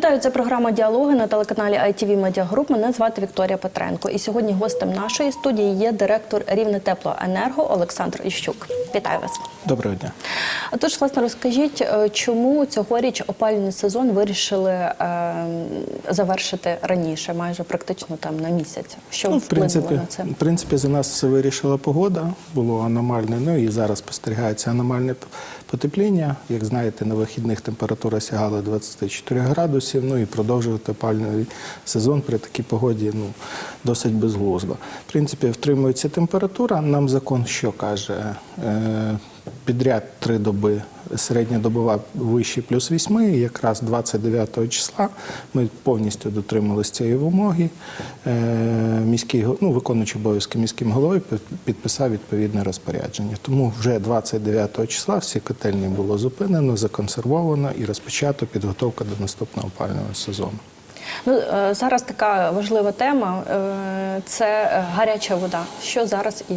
Вітаю, це програма Діалоги на телеканалі ITV Media Group. Мене звати Вікторія Петренко. І сьогодні гостем нашої студії є директор Рівне Теплоенерго Олександр Іщук. Вітаю вас. Доброго дня. Тож, власне, розкажіть, е, чому цьогоріч опалювальний сезон вирішили е, завершити раніше, майже практично там на місяць. Що Ну, в принципі, на це? в принципі, за нас все вирішила погода, було аномальне. Ну і зараз спостерігається аномальне потепління. Як знаєте, на вихідних температура сягала 24 градусів. Ну і продовжувати пальний сезон при такій погоді ну, досить безглуздо. В принципі, втримується температура. Нам закон що каже? Е, Підряд три доби середня добова вище плюс 8, і якраз 29 числа ми повністю дотрималися цієї вимоги. Е, Міський ну, виконуючий обов'язки міським головою пи- підписав відповідне розпорядження. Тому вже 29 числа всі котельні було зупинено, законсервовано і розпочато підготовка до наступного опалювального сезону. Ну е, зараз така важлива тема е, це е, гаряча вода. Що зараз і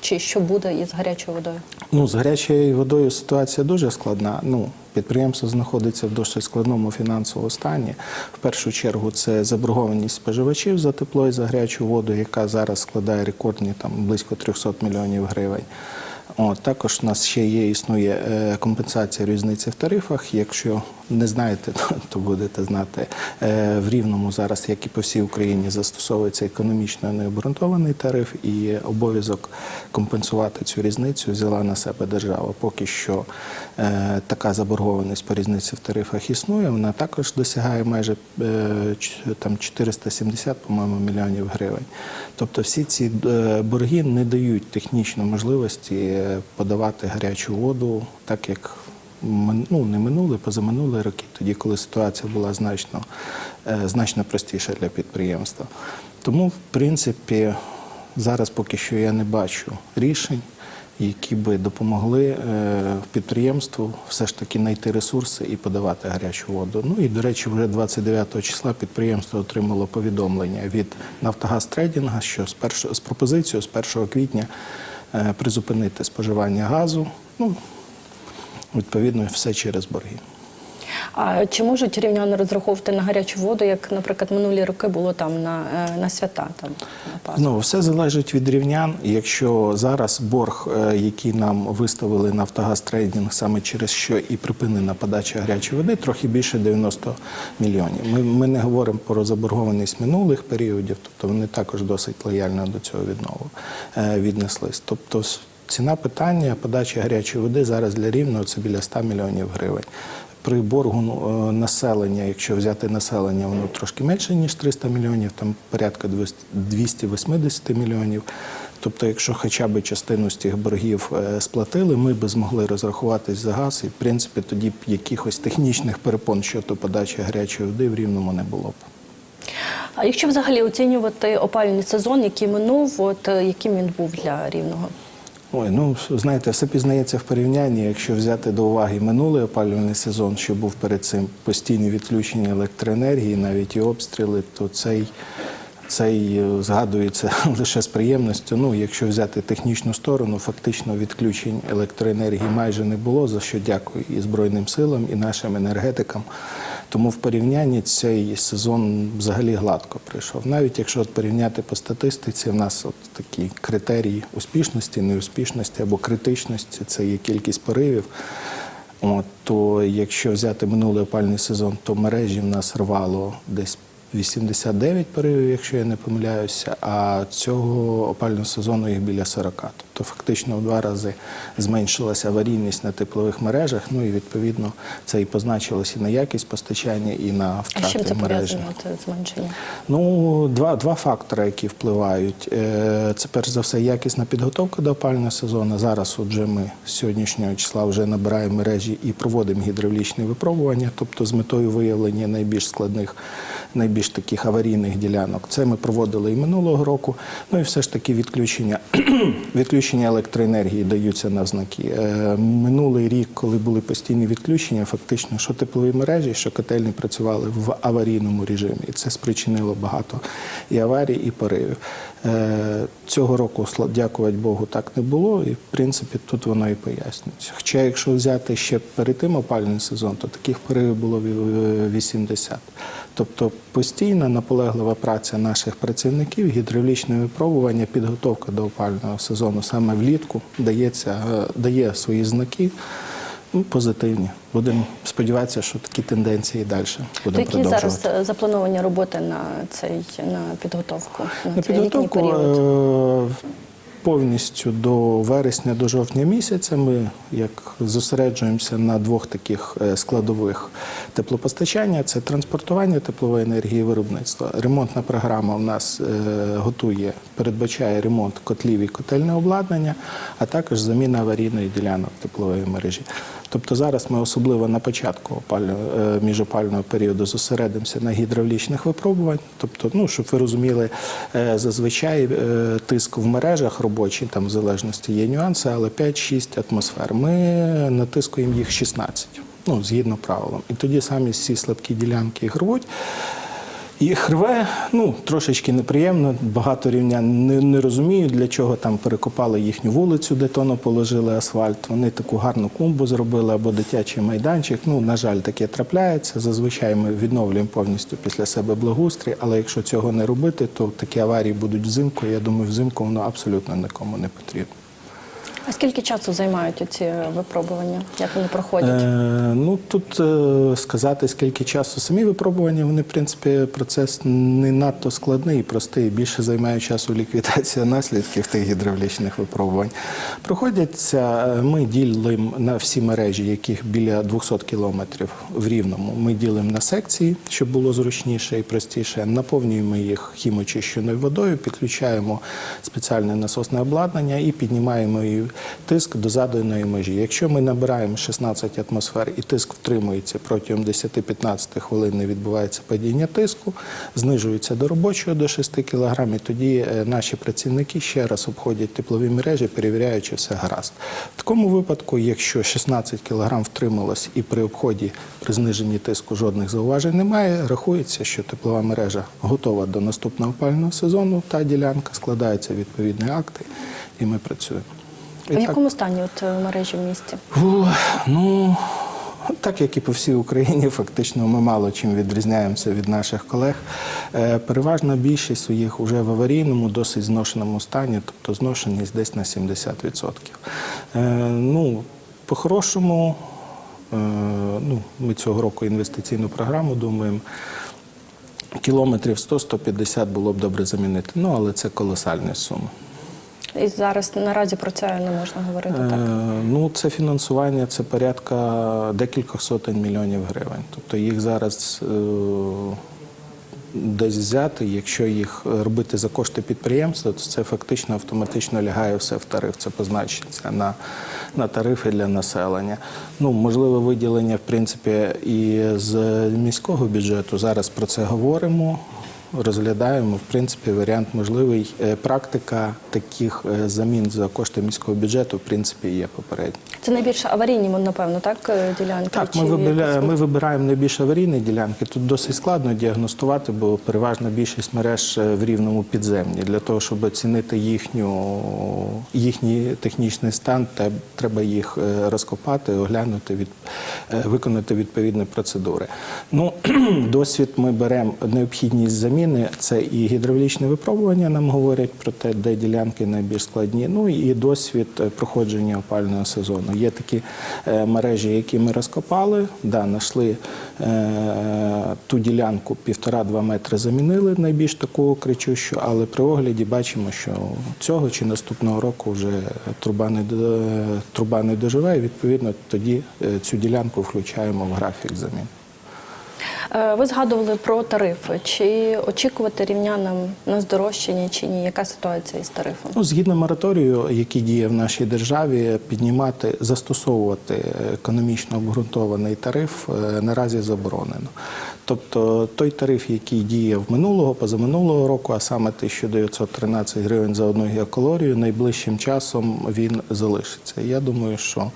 чи що буде із гарячою водою? Ну, з гарячою водою ситуація дуже складна. Ну, підприємство знаходиться в досить складному фінансовому стані. В першу чергу це заборгованість споживачів за тепло і за гарячу воду, яка зараз складає рекордні там близько 300 мільйонів гривень. От, також у нас ще є існує компенсація різниці в тарифах. Якщо не знаєте, то, будете знати. Е, в Рівному зараз, як і по всій Україні, застосовується економічно необґрунтований тариф, і обов'язок компенсувати цю різницю взяла на себе держава. Поки що е, така заборгованість по різниці в тарифах існує. Вона також досягає майже е, там 470, по-моєму, мільйонів гривень. Тобто всі ці борги не дають технічно можливості подавати гарячу воду, так як ну, не минули, позаминули роки, тоді, коли ситуація була значно, е, значно простіша для підприємства. Тому, в принципі, зараз поки що я не бачу рішень, які би допомогли е, підприємству все ж таки знайти ресурси і подавати гарячу воду. Ну і, до речі, вже 29 числа підприємство отримало повідомлення від Нафтогаз Трейдінга, що з, першого, з пропозицією з 1 квітня е, призупинити споживання газу. Ну, відповідно, все через борги. А чи можуть рівняни розраховувати на гарячу воду, як, наприклад, минулі роки було там на, е, на свята? Там на Ну, все залежить від рівнян. Якщо зараз борг, е, який нам виставили Нафтогаз Трейдинг, саме через що і припинена подача гарячої води, трохи більше 90 мільйонів. Ми, ми не говоримо про заборгованість минулих періодів, тобто вони також досить лояльно до цього віднову е, віднеслись. Тобто ціна питання подачі гарячої води зараз для рівного це біля 100 мільйонів гривень. При боргу ну, е, населення, якщо взяти населення, воно трошки менше, ніж 300 мільйонів, там порядка 200 280 мільйонів. Тобто, якщо хоча б частину з цих боргів е, сплатили, ми б змогли розрахуватись за газ, і в принципі тоді б якихось технічних перепон щодо подачі гарячої води в рівному не було б. А якщо взагалі оцінювати опалювальний сезон, який минув, от е, яким він був для рівного? Ой, ну знаєте, все пізнається в порівнянні. Якщо взяти до уваги минулий опалювальний сезон, що був перед цим постійні відключення електроенергії, навіть і обстріли, то цей, цей е, згадується лише з приємністю. Ну, якщо взяти технічну сторону, фактично відключень електроенергії майже не було, за що дякую і Збройним силам, і нашим енергетикам. Тому в порівнянні цей сезон взагалі гладко прийшов. Навіть якщо порівняти по статистиці, в нас от такі критерії успішності, неуспішності або критичності це є кількість поривів. От, то якщо взяти минулий опальний сезон, то мережі в нас рвало десь 89 поривів, якщо я не помиляюся, а цього опального сезону їх біля 40. Тобто фактично в два рази зменшилася аварійність на теплових мережах. Ну і відповідно це і позначилося і на якість постачання, і на А з чим втрати це мережі. пов'язано це зменшення? Ну, два, два фактори, які впливають. Е, Це перш за все якісна підготовка до опального сезону. Зараз отже ми з сьогоднішнього числа вже набираємо мережі і проводимо гідравлічні випробування, тобто з метою виявлення найбільш складних, найбільш таких аварійних ділянок. Це ми проводили і минулого року. Ну і все ж таки відключення, відключення електроенергії даються на знаки. Е, Минулий рік, коли були постійні відключення, фактично, що теплові мережі, що котельні працювали в аварійному режимі. І це спричинило багато і аварій, і поривів. Е, Цього року, дякувати Богу, так не було, і в принципі тут воно і пояснюється. Хоча, якщо взяти ще перед тим опальний сезон, то таких поривів було ві- 80. Тобто постійна наполеглива праця наших працівників, гідравлічне випробування, підготовка до опального сезону саме влітку дається, е, дає свої знаки. Ну, позитивні. Будемо сподіватися, що такі тенденції і далі будемо які продовжувати. зараз е, заплановані роботи на цей на підготовку на, На цей літній період? Повністю до вересня, до жовтня місяця ми як зосереджуємося на двох таких е, складових теплопостачання: це транспортування теплової енергії виробництва. Ремонтна програма в нас е, готує, передбачає ремонт котлів і котельне обладнання, а також заміна аварійної ділянок теплової мережі. Тобто зараз ми особливо на початку е, міжопального періоду зосередимося на гідравлічних випробувань. Тобто, ну, щоб ви розуміли, е, зазвичай е, тиск в мережах робочий, там в залежності є нюанси, але 5-6 атмосфер. Ми натискуємо їх 16, ну, згідно правилам. І тоді самі всі слабкі ділянки їх рвуть. Їх рве, ну трошечки неприємно. Багато рівнян не, не розуміють, для чого там перекопали їхню вулицю, де тоно положили асфальт. Вони таку гарну клумбу зробили або дитячий майданчик. Ну, на жаль, таке трапляється. Зазвичай ми відновлюємо повністю після себе благоустрій, але якщо цього не робити, то такі аварії будуть взимку. Я думаю, взимку воно абсолютно нікому не потрібно. А скільки часу займають ці випробування? Як вони проходять? Е, ну тут е, сказати, скільки часу самі випробування, вони, в принципі, процес не надто складний і простий. Більше займає часу ліквідація наслідків тих гідравлічних випробувань. Проходяться, е, ми ділимо на всі мережі, яких біля 200 кілометрів в рівному. Ми ділимо на секції, щоб було зручніше і простіше. Наповнюємо їх хімочищеною водою, підключаємо спеціальне насосне обладнання і піднімаємо її тиск до заданої межі. Якщо ми набираємо 16 атмосфер і тиск втримується протягом 10-15 хвилин, не відбувається падіння тиску, знижується до робочого до 6 кг, і тоді е, наші працівники ще раз обходять теплові мережі, перевіряючи все гаразд. В такому випадку, якщо 16 кг втрималось і при обході при зниженні тиску жодних зауважень немає, рахується, що теплова мережа готова до наступного опалювального сезону. Та ділянка складаються відповідні акти, і ми працюємо. І В так- якому стані от е, мережі в місті? Фу, ну, так як і по всій Україні, фактично ми мало чим відрізняємося від наших колег. Е, Переважна більшість у їх вже в аварійному, досить зношеному стані, тобто зношеність десь на 70%. Е, Ну, по-хорошому, ну, ми цього року інвестиційну програму думаємо. Кілометрів 100-150 було б добре замінити. Ну, але це колосальні суми. І зараз наразі про це не можна говорити. Е, Так Ну, це фінансування, це порядка декількох сотень мільйонів гривень. Тобто їх зараз е, десь взяти, якщо їх робити за кошти підприємства, то це фактично автоматично лягає все в тариф. Це позначиться на, на тарифи для населення. Ну, можливо, виділення, в принципі, і з міського бюджету. Зараз про це говоримо. Розглядаємо, в принципі, варіант можливий. Е, Практика таких е, замін за кошти міського бюджету, в принципі, є попередня. це найбільш аварійні, напевно, так е, ділянки. Так, ми, вибираємо, ми вибираємо найбільш аварійні ділянки. Тут досить складно діагностувати, бо переважна більшість мереж в рівному підземні. Для того, щоб оцінити їхню, їхній технічний стан, треба їх розкопати, оглянути, від, виконати відповідні процедури. Ну, досвід ми беремо необхідність заміни. Це і гідравлічне випробування нам говорять про те, де ділянки найбільш складні. Ну і досвід е, проходження опального сезону. Є такі е, мережі, які ми розкопали, да, знайшли е, ту ділянку півтора-два метри замінили найбільш таку кричущу, але при огляді бачимо, що цього чи наступного року вже труба не, труба не доживе, і відповідно тоді цю ділянку включаємо в графік замін. Е, Ви згадували про тарифи. Чи очікувати рівнянам на здорожчання чи ні? Яка ситуація із тарифом? Ну, згідно мораторію, який діє в нашій державі, піднімати, застосовувати економічно обґрунтований тариф е, наразі заборонено. Тобто той тариф, який діяв минулого, позаминулого року, а саме 1913 гривень за одну гігакалорію, найближчим часом він залишиться. Я думаю, що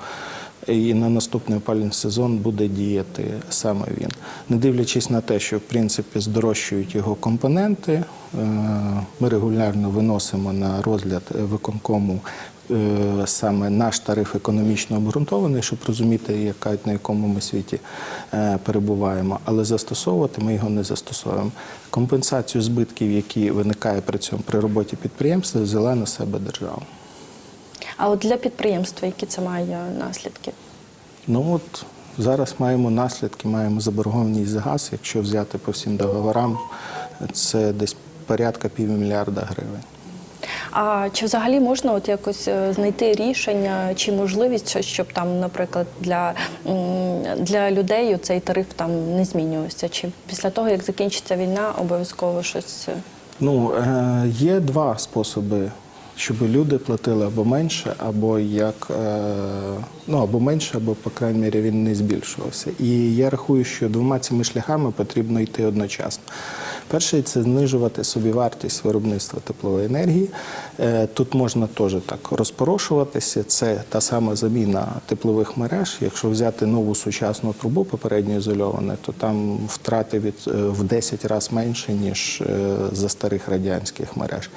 і на наступний опалювальний сезон буде діяти саме він. Не дивлячись на те, що в принципі здорожчують його компоненти, е, ми регулярно виносимо на розгляд виконкому е, саме наш тариф економічно обґрунтований, щоб розуміти, яка на якому ми світі е, перебуваємо, але застосовувати ми його не застосовуємо. Компенсацію збитків, які виникає при цьому при роботі підприємства, взяла на себе держава. А от для підприємства, які це має наслідки? Ну от зараз маємо наслідки, маємо заборгованість за газ. Якщо взяти по всім договорам, це десь порядка півмільярда гривень. А чи взагалі можна от якось е, знайти рішення чи можливість, щоб там, наприклад, для, для людей цей тариф там не змінювався? Чи після того, як закінчиться війна, обов'язково щось? е, Ну, е, є два способи, щоб люди платили або менше, або як е, ну або менше, або по крайній мірі він не збільшувався. І я рахую, що двома цими шляхами потрібно йти одночасно. Перший це знижувати собівартість виробництва теплової енергії. Е, Тут можна теж так розпорошуватися. Це та сама заміна теплових мереж. Якщо взяти нову сучасну трубу попередньо ізольоване, то там втрати від е, в 10 разів менше ніж е, за старих радянських мереж.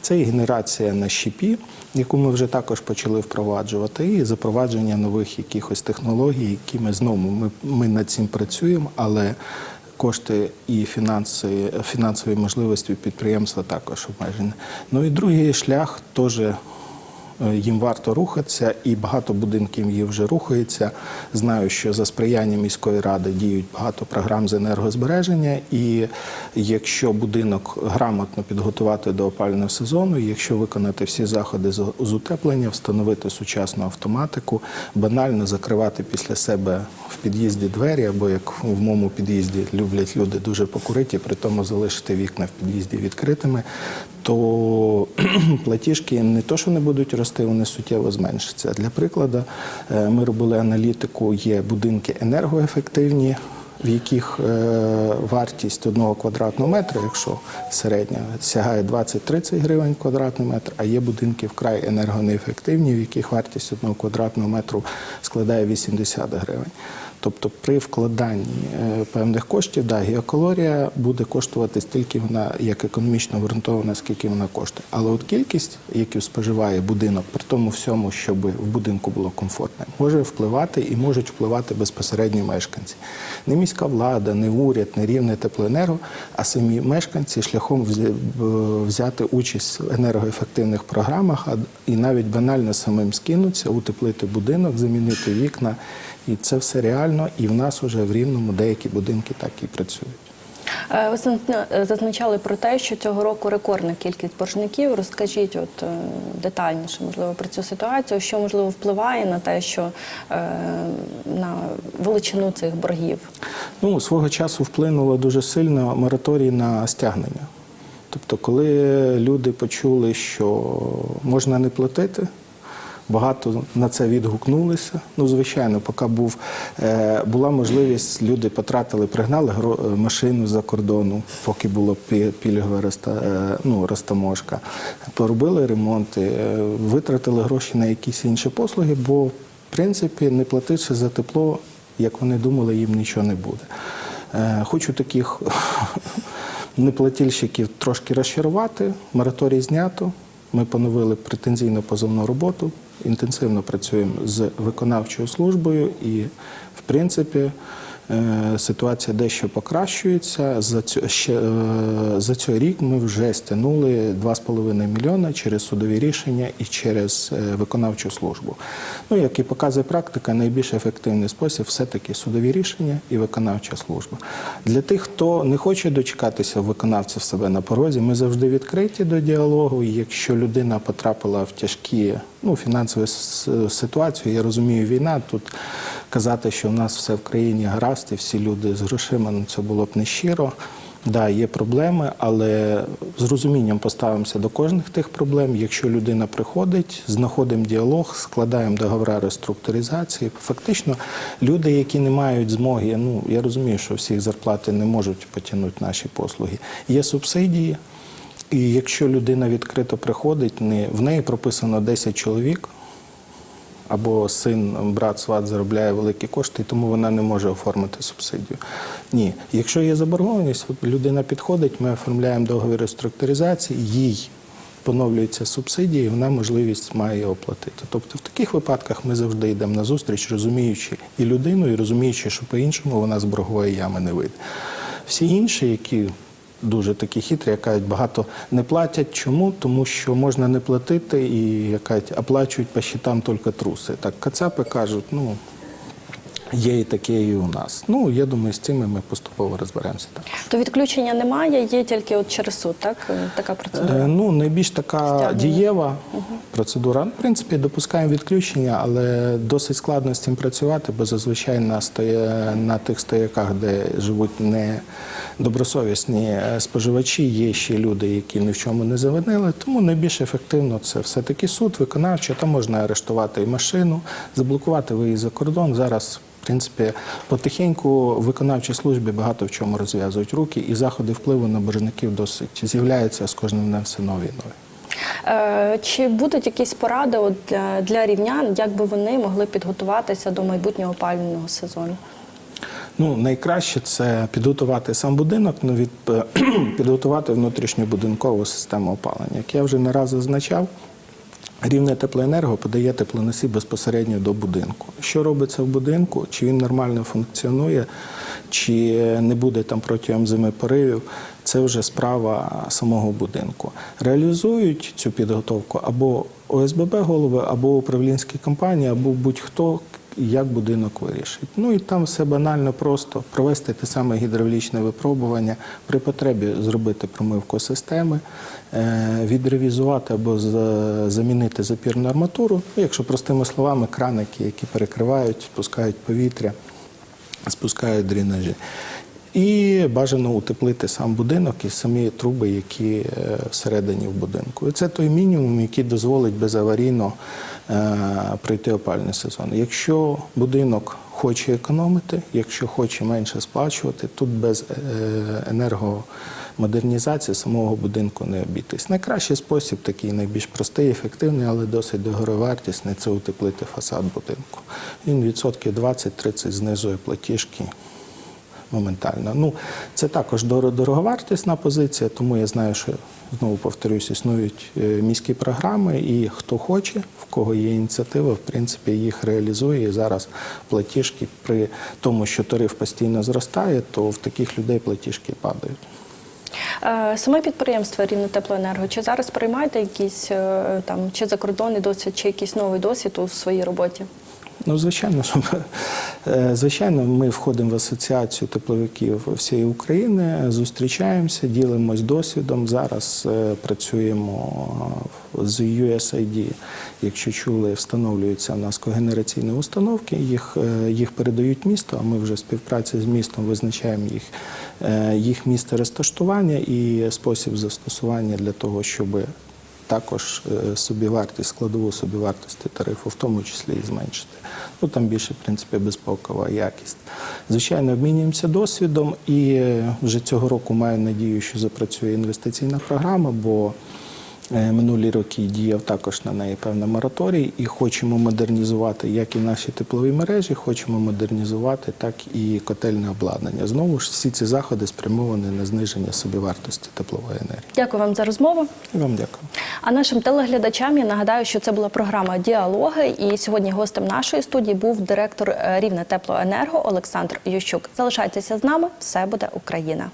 Це і генерація на щепі, яку ми вже також почали впроваджувати, і запровадження нових якихось технологій, які ми знову ми, ми над цим працюємо, але кошти і фінанси, фінансові можливості підприємства також обмежені. Ну і другий шлях теж їм варто рухатися, і багато будинків їх вже рухається. Знаю, що за сприяння міської ради діють багато програм з енергозбереження, і якщо будинок грамотно підготувати до опалювального сезону, якщо виконати всі заходи з утеплення, встановити сучасну автоматику, банально закривати після себе в під'їзді двері, або як в моєму під'їзді люблять люди дуже покурити, при тому залишити вікна в під'їзді відкритими, то платіжки не то, що не будуть рости, вони суттєво зменшаться. Для прикладу, е, ми робили аналітику, є будинки енергоефективні, в яких е, вартість одного квадратного метра, якщо середня, сягає 20-30 гривень квадратний метр, а є будинки вкрай енергонеефективні, в яких вартість одного квадратного метру складає 80 гривень. Тобто при вкладанні е, певних коштів, да, геокалорія буде коштувати стільки вона як економічно обґрунтована, скільки вона коштує. Але от кількість, яку споживає будинок, при тому всьому, щоб в будинку було комфортно, може впливати і можуть впливати безпосередньо мешканці. Не міська влада, не уряд, не рівне теплоенерго, а самі мешканці шляхом взяти участь в енергоефективних програмах, а і навіть банально самим скинуться, утеплити будинок, замінити вікна. І це все реально, і в нас вже в рівному деякі будинки так і працюють. Е, Ви е, зазначали про те, що цього року рекордна кількість боржників. Розкажіть от е, детальніше, можливо, про цю ситуацію, що можливо впливає на те, що на величину цих боргів. Ну, свого часу вплинуло дуже сильно мораторій на стягнення. Тобто, коли люди почули, що можна не платити, багато на це відгукнулися. Ну, звичайно, поки був, е, була можливість, люди потратили, пригнали е, машину за кордону, поки було пі- пільгове е, ну, розтаможка, поробили ремонти, витратили гроші на якісь інші послуги, бо в принципі, не плативши за тепло, як вони думали, їм нічого не буде. Хочу таких неплатільщиків трошки розчарувати. Мораторій знято. Ми поновили претензійно позовну роботу, інтенсивно працюємо з виконавчою службою і, в принципі, ситуація дещо покращується. За цю, ще, е, за цей рік ми вже стягнули 2,5 мільйона через судові рішення і через е, виконавчу службу. Ну, як і показує практика, найбільш ефективний спосіб все-таки судові рішення і виконавча служба. Для тих, хто не хоче дочекатися виконавця в себе на порозі, ми завжди відкриті до діалогу. Якщо людина потрапила в тяжкі ну, фінансові ситуації, я розумію, війна тут казати, що в нас все в країні гаразд і всі люди з грошима, ну це було б нещиро. Да, є проблеми, але з розумінням поставимося до кожних тих проблем. Якщо людина приходить, знаходимо діалог, складаємо договори реструктуризації. Фактично, люди, які не мають змоги, ну я розумію, що всіх зарплати не можуть потягнути наші послуги. Є субсидії, і якщо людина відкрито приходить, не в неї прописано 10 чоловік. Або син, брат, сват заробляє великі кошти, і тому вона не може оформити субсидію. Ні, якщо є заборгованість, людина підходить, ми оформляємо договір реструктуризації, їй поновлюється субсидія, і вона можливість має оплатити. Тобто в таких випадках ми завжди йдемо на зустріч, розуміючи і людину, і розуміючи, що по-іншому вона з боргової ями не вийде. Всі інші, які дуже такі хитрі, як кажуть, багато не платять. Чому? Тому що можна не платити і як кажуть, оплачують по щитам тільки труси. Так кацапи кажуть, ну. Є і таке, і у нас. Ну, я думаю, з цим ми поступово розберемося. Так. То відключення немає, є тільки от через суд, так? Е, Така процедура. Е, Ну, найбільш така Стягнення. дієва процедура. В принципі, допускаємо відключення, але досить складно з цим працювати, бо зазвичай на, стоя... на тих стояках, де живуть недобросовісні е, споживачі, є ще люди, які ні в чому не завинили. Тому найбільш ефективно це все-таки суд, виконавчий, там можна арештувати і машину, заблокувати виїзд за кордон. Зараз. Принципі, потихеньку виконавчій службі багато в чому розв'язують руки, і заходи впливу на боржників досить з'являються з кожним днем все нові і нові. Е, Чи будуть якісь поради для, для рівнян, як би вони могли підготуватися до майбутнього опалювального сезону? Ну, найкраще це підготувати сам будинок, ну, від, підготувати внутрішню будинкову систему опалення. Як я вже не раз зазначав, рівне теплоенерго подає теплоносій безпосередньо до будинку. Що робиться в будинку, чи він нормально функціонує, чи не буде там протягом зими поривів, це вже справа самого будинку. Реалізують цю підготовку або ОСББ голови, або управлінські компанії, або будь-хто, як будинок вирішить. Ну і там все банально просто провести те саме гідравлічне випробування, при потребі зробити промивку системи, е, відревізувати або замінити запірну арматуру. Ну, якщо простими словами, краники, які перекривають, спускають повітря, спускають дренажі. І бажано утеплити сам будинок і самі труби, які е, всередині в будинку. І це той мінімум, який дозволить безаварійно пройти опальний сезон. Якщо будинок хоче економити, якщо хоче менше сплачувати, тут без е, енергомодернізації самого будинку не обійтись. Найкращий спосіб, такий найбільш простий, ефективний, але досить дороговартісний, це утеплити фасад будинку. Він відсотків 20-30 знизує платіжки моментально. Ну, це також дороговартісна позиція, тому я знаю, що знову повторюсь, існують е, міські програми, і хто хоче, в кого є ініціатива, в принципі, їх реалізує. І зараз платіжки при тому, що тариф постійно зростає, то в таких людей платіжки падають. Е, Саме підприємство Рівне Теплоенерго, чи зараз приймаєте якісь е, там чи закордонний досвід, чи якийсь новий досвід у своїй роботі? Ну, звичайно, що ми, е, звичайно, ми входимо в асоціацію тепловиків всієї України, зустрічаємося, ділимось досвідом. Зараз е, працюємо з USAID, якщо чули, встановлюються у нас когенераційні установки, їх, е, їх передають місту, а ми вже в співпраці з містом визначаємо їх, їх місце розташування і спосіб застосування для того, щоб також е, собівартість, складову собівартості тарифу, в тому числі і зменшити. Ну там більше, в принципі, безпокова якість. Звичайно, обмінюємося досвідом і е, вже цього року маю надію, що запрацює інвестиційна програма, бо минулі роки діяв також на неї певний мораторій, і хочемо модернізувати як і наші теплові мережі, хочемо модернізувати, так і котельне обладнання. Знову ж всі ці заходи спрямовані на зниження собівартості теплової енергії. Дякую вам за розмову. І вам дякую. А нашим телеглядачам я нагадаю, що це була програма Діалоги. І сьогодні гостем нашої студії був директор е, Рівне Теплоенерго Олександр Ющук. Залишайтеся з нами, все буде Україна.